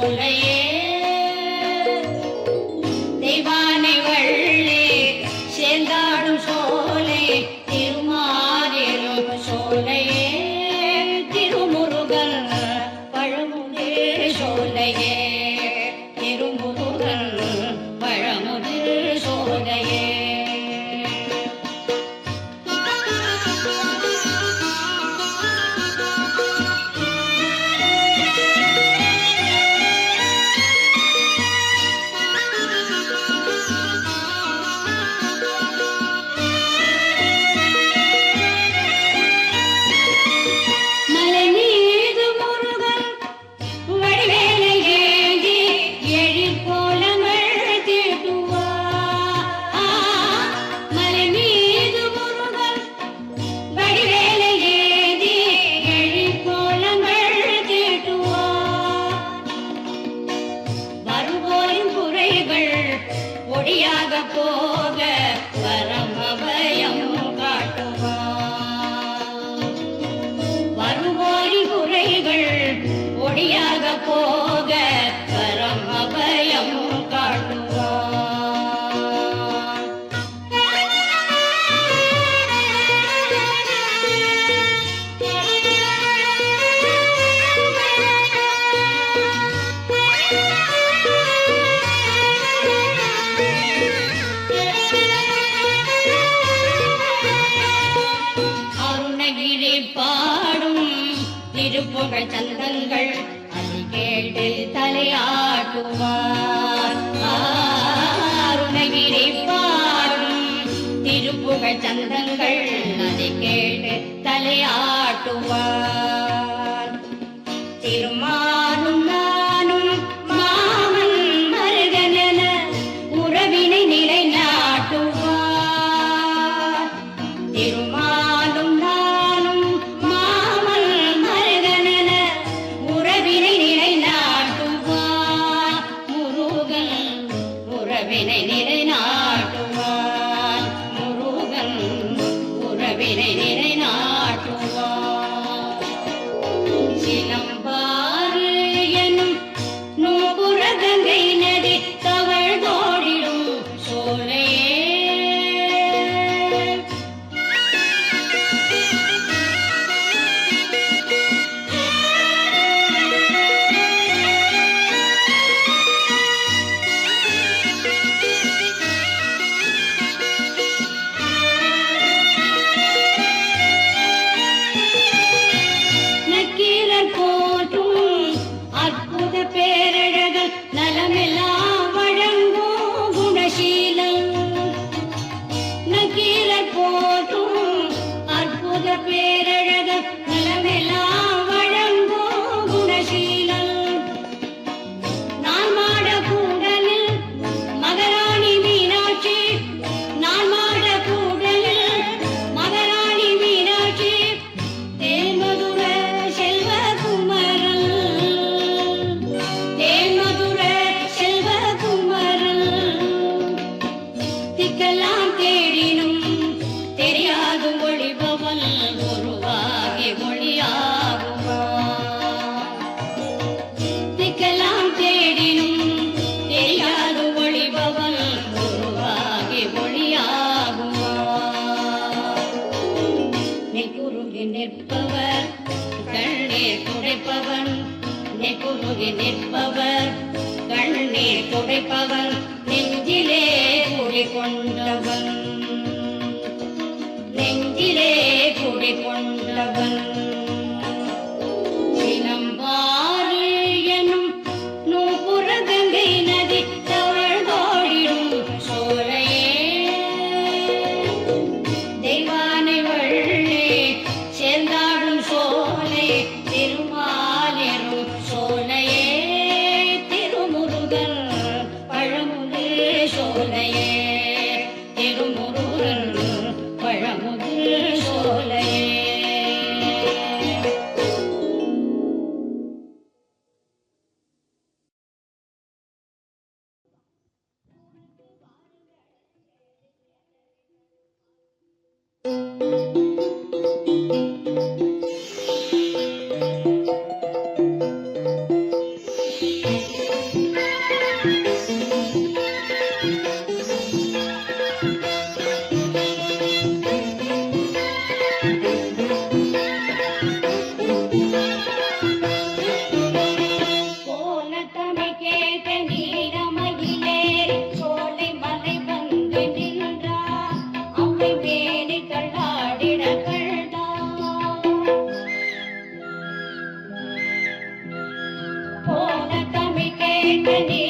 மூலையே மகிழி பாடும் திருப்புகழ் சந்தங்கள் அதை கேட்டு தலையாட்டுவார். அருணகிரி பாடும் திருப்புகழ் சந்தங்கள் அதை கேட்டு தலையாட்டுவார். நெக்குருகி நிற்பவர். கண்ணீர் துடைப்பவன் நெக்குருகி நிற்பவர். கண்ணீர் துடைப்பவன் நெஞ்சிலே குடி கொண்டவன். நெஞ்சிலே குடி கொண்டவன். Bienvenido.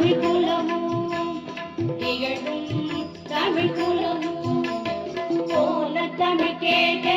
தமிழ் குலமோ திகழும் தமிழ் குலமோ போன தமிழ் கேட்க